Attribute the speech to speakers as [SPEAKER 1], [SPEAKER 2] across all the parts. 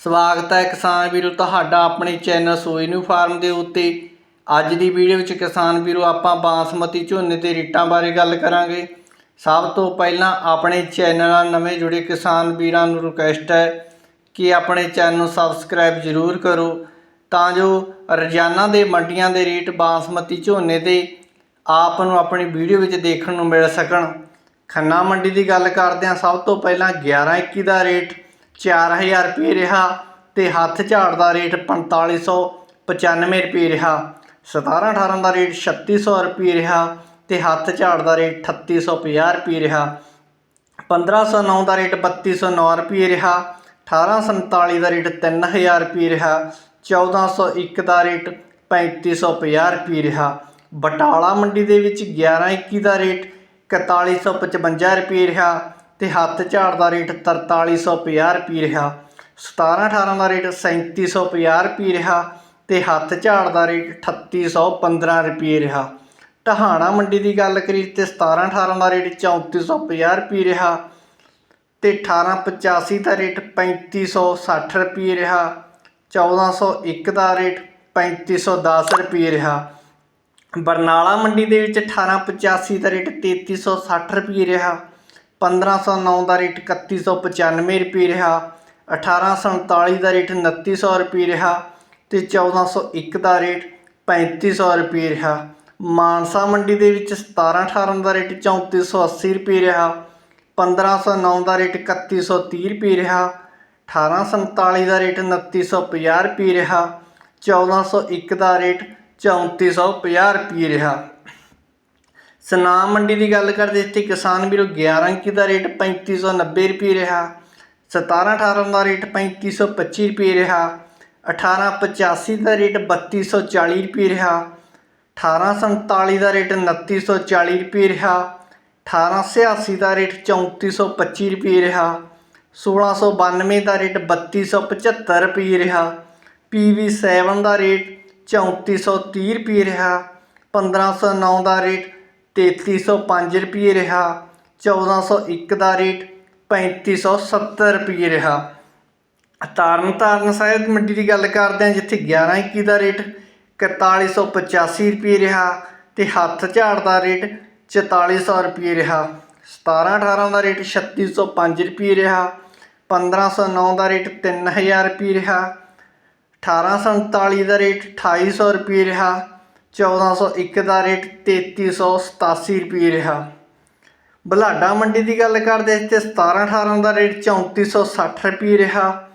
[SPEAKER 1] ਸਵਾਗਤ ਹੈ ਕਿਸਾਨ ਵੀਰੋ, ਤੁਹਾਡਾ ਆਪਣੇ ਚੈਨਲ ਸੋਈ ਨੂੰ ਫਾਰਮ ਦੇ ਉੱਤੇ। ਅੱਜ ਦੀ ਵੀਡੀਓ ਵਿੱਚ ਕਿਸਾਨ ਵੀਰੋ, ਆਪਾਂ ਬਾਸਮਤੀ ਝੋਨੇ ਦੇ ਰੇਟਾਂ ਬਾਰੇ ਗੱਲ ਕਰਾਂਗੇ। ਸਭ ਤੋਂ ਪਹਿਲਾਂ ਆਪਣੇ ਚੈਨਲ ਨਾਲ ਨਵੇਂ ਜੁੜੇ ਕਿਸਾਨ ਵੀਰਾਂ ਨੂੰ ਰਿਕੁਐਸਟ ਹੈ ਕਿ ਆਪਣੇ ਚੈਨਲ ਨੂੰ ਸਬਸਕ੍ਰਾਈਬ ਜ਼ਰੂਰ ਕਰੋ। ਤਾਂ ਜੋ ਰੋਜ਼ਾਨਾ ਦੇ ਮੰਡੀਆਂ ਦੇ ਰੇਟ ਬਾਸਮਤੀ ਝੋਨੇ ਦੇ ਆਪ ਨੂੰ ਆਪਣੀ ਵੀਡੀਓ ਵਿੱਚ ਦੇਖਣ ਨੂੰ ਮਿਲ ਸਕਣ। ਖੰਨਾ ਮੰਡੀ ਦੀ ਗੱਲ ਕਰਦੇ ਹਾਂ, ਸਭ ਤੋਂ ਪਹਿਲਾਂ 1121 ਦਾ ਰੇਟ। 4000 ਰੁਪਏ ਰਿਹਾ ਤੇ ਹੱਥ ਝਾੜ ਦਾ ਰੇਟ 4595 ਰੁਪਏ ਰਿਹਾ। 17 18 ਦਾ ਰੇਟ 3600 ਰੁਪਏ ਰਿਹਾ ਤੇ ਹੱਥ ਝਾੜ ਦਾ ਰੇਟ 3850 ਰੁਪਏ ਰਿਹਾ। 1509 ਦਾ ਰੇਟ 3209 ਰੁਪਏ ਰਿਹਾ। 1847 ਦਾ ਰੇਟ 3000 ਰੁਪਏ ਰਿਹਾ। 1401 ਦਾ ਰੇਟ 3550 ਰੁਪਏ ਰਿਹਾ। ਬਟਾਲਾ ਮੰਡੀ ਦੇ ਵਿੱਚ 1121 ਦਾ ਰੇਟ 4155 ਰੁਪਏ ਰਿਹਾ। ਤੇ ਹੱਥ ਝਾੜ ਦਾ ਰੇਟ 4350 ਰੁਪਏ ਰਿਹਾ। 17 18 ਦਾ ਰੇਟ 3750 ਰੁਪਏ ਰਿਹਾ ਤੇ ਹੱਥ ਝਾੜ ਦਾ ਰੇਟ 3815 ਰੁਪਏ ਰਿਹਾ। ਟਹਾਣਾ ਮੰਡੀ ਦੀ ਗੱਲ ਕਰੀਏ ਤੇ 17 18 ਦਾ ਰੇਟ 3450 ਰੁਪਏ ਰਿਹਾ ਤੇ 1885 ਦਾ ਰੇਟ 3560 ਰੁਪਏ ਰਿਹਾ। 1401 ਦਾ ਰੇਟ 3510 ਰੁਪਏ ਰਿਹਾ। ਬਰਨਾਲਾ ਮੰਡੀ ਦੇ ਵਿੱਚ 1885 ਦਾ ਰੇਟ 3360 ਰੁਪਏ ਰਿਹਾ। 1509 ਦਾ ਰੇਟ 3195 ਰੁਪਏ ਰਿਹਾ 1847 ਦਾ ਰੇਟ 2900 ਰੁਪਏ ਰਿਹਾ ਤੇ 1401 ਦਾ ਰੇਟ 3500 ਰੁਪਏ ਰਿਹਾ। ਮਾਨਸਾ ਮੰਡੀ ਦੇ ਵਿੱਚ 17 18 ਦਾ ਰੇਟ 3480 ਰੁਪਏ ਰਿਹਾ 1509 ਦਾ ਰੇਟ 3130 ਰੁਪਏ ਰਿਹਾ 1847 ਦਾ ਰੇਟ 2950 ਰੁਪਏ ਰਿਹਾ 1401 ਦਾ ਰੇਟ 3450 ਰੁਪਏ ਰਿਹਾ। ਸਨਾਮ ਮੰਡੀ ਦੀ ਗੱਲ ਕਰਦੇ ਇੱਥੇ ਕਿਸਾਨ ਵੀਰੋ 11 ਇੰਕੀ ਦਾ ਰੇਟ 3590 ਰੁਪਏ ਰਿਹਾ। 17 18 ਦਾ ਰੇਟ 3525 ਰੁਪਏ ਰਿਹਾ। 1885 ਦਾ ਰੇਟ 3240 ਰੁਪਏ ਰਿਹਾ। 1847 ਦਾ ਰੇਟ 2940 ਰੁਪਏ ਰਿਹਾ। 1886 ਦਾ ਰੇਟ 3425 ਰੁਪਏ ਰਿਹਾ। 1692 ਦਾ ਰੇਟ 3275 ਰੁਪਏ ਰਿਹਾ। PV7 ਦਾ ਰੇਟ 3430 ਰੁਪਏ ਰਿਹਾ। 1509 ਦਾ ਰੇਟ ਤੇਤੀ ਸੌ ਪੰਜ ਰੁਪਈਏ ਰਿਹਾ 1401 ਦਾ ਰੇਟ ਪੈਂਤੀ ਸੌ ਸੱਤਰ ਰੁਪਈਏ ਰਿਹਾ। ਤਾਰਨ ਤਾਰਨ ਸਾਹਿਬ ਮੰਡੀ ਦੀ ਗੱਲ ਕਰਦੇ ਹਾਂ, ਜਿੱਥੇ 11 21 ਦਾ ਰੇਟ 4185 ਰੁਪਏ ਰਿਹਾ ਤੇ ਹੱਥ ਝਾੜ ਦਾ ਰੇਟ 4400 ਰੁਪਏ ਰਿਹਾ। 17 18 ਦਾ ਰੇਟ 3605 ਰੁਪਏ ਰਿਹਾ 1509 ਦਾ ਰੇਟ 3000 ਰੁਪਏ ਰਿਹਾ 1847 ਦਾ ਰੇਟ 2800 ਰੁਪਏ ਰਿਹਾ 1401 ਦਾ ਰੇਟ 3387 ਰੁਪਏ ਰਿਹਾ। ਬਲਾਡਾ ਮੰਡੀ ਦੀ ਗੱਲ ਕਰਦੇ ਤੇ 17 18 ਦਾ ਰੇਟ 3460 ਰੁਪਏ ਰਿਹਾ।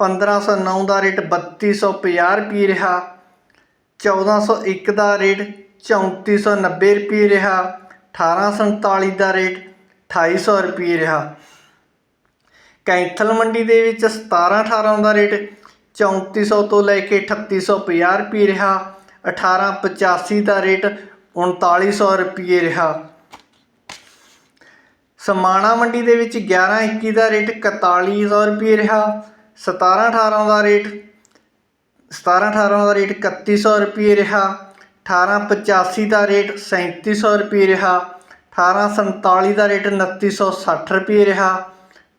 [SPEAKER 1] 1509 ਦਾ ਰੇਟ 3250 ਰੁਪਏ ਰਿਹਾ। 1401 ਦਾ ਰੇਟ 3490 ਰੁਪਏ ਰਿਹਾ। 1847 ਦਾ ਰੇਟ 2800 ਰੁਪਏ ਰਿਹਾ। ਕੈਂਥਲ ਮੰਡੀ ਦੇ ਵਿੱਚ 17 18 ਦਾ ਰੇਟ 3400 ਤੋਂ ਲੈ ਕੇ 3850 ਰੁਪਏ ਰਿਹਾ। 1885 ਦਾ ਰੇਟ 3900 ਰੁਪਏ ਰਿਹਾ। ਸਮਾਣਾ ਮੰਡੀ ਦੇ ਵਿੱਚ 11 21 ਦਾ ਰੇਟ 4100 ਰੁਪਏ ਰਿਹਾ। 17 18 ਦਾ ਰੇਟ 17 18 ਦਾ ਰੇਟ 3100 ਰੁਪਏ ਰਿਹਾ। 1885 ਦਾ ਰੇਟ 3700 ਰੁਪਏ ਰਿਹਾ। 1847 ਦਾ ਰੇਟ 2960 ਰੁਪਏ ਰਿਹਾ।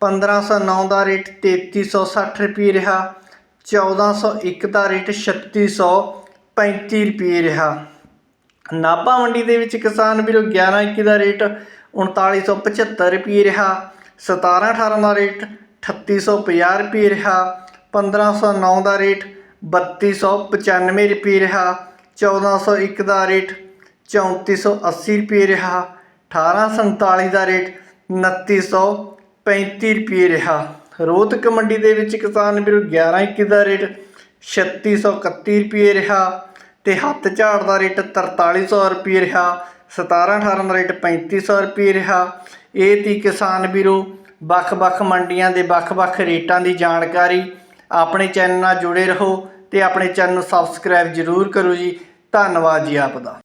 [SPEAKER 1] 1509 ਦਾ ਰੇਟ 3360 ਰੁਪਏ ਰਿਹਾ। 1401 ਦਾ ਰੇਟ ਪੈਂਤੀ ਰੁਪਏ ਰਿਹਾ। ਨਾਭਾ ਮੰਡੀ ਦੇ ਵਿੱਚ ਕਿਸਾਨ ਵੀਰੋ 11 21 ਦਾ ਰੇਟ 3975 ਰੁਪਏ ਰਿਹਾ। 17 18 ਦਾ ਰੇਟ 3850 ਰੁਪਏ ਰਿਹਾ। 1509 ਦਾ ਰੇਟ 3295 ਰੁਪਏ ਰਿਹਾ। 1401 ਦਾ ਰੇਟ 3480 ਰੁਪਏ ਰਿਹਾ। 1847 ਦਾ ਰੇਟ 2935 ਰੁਪਏ ਰਿਹਾ। ਰੋਹਤਕ ਮੰਡੀ ਦੇ ਵਿੱਚ ਕਿਸਾਨ ਵੀਰੋ 11 21 ਦਾ ਰੇਟ 3631 ਰੁਪਏ ਰਿਹਾ ਤੇ ਹੱਥ ਝਾੜ ਦਾ ਰੇਟ 4300 ਰੁਪਏ ਰਿਹਾ 17 18 ਦਾ ਰੇਟ 3500 ਰੁਪਏ ਰਿਹਾ। ਇਹ ਤੀ ਕਿਸਾਨ ਵੀਰੋ, ਵੱਖ-ਵੱਖ ਮੰਡੀਆਂ ਦੇ ਵੱਖ-ਵੱਖ ਰੇਟਾਂ ਦੀ ਜਾਣਕਾਰੀ ਆਪਣੇ ਚੈਨਲ ਨਾਲ ਜੁੜੇ ਰਹੋ ਤੇ ਆਪਣੇ ਚੈਨਲ ਨੂੰ ਸਬਸਕ੍ਰਾਈਬ ਜ਼ਰੂਰ ਕਰੋ ਜੀ। ਧੰਨਵਾਦ ਜੀ ਆਪ ਦਾ।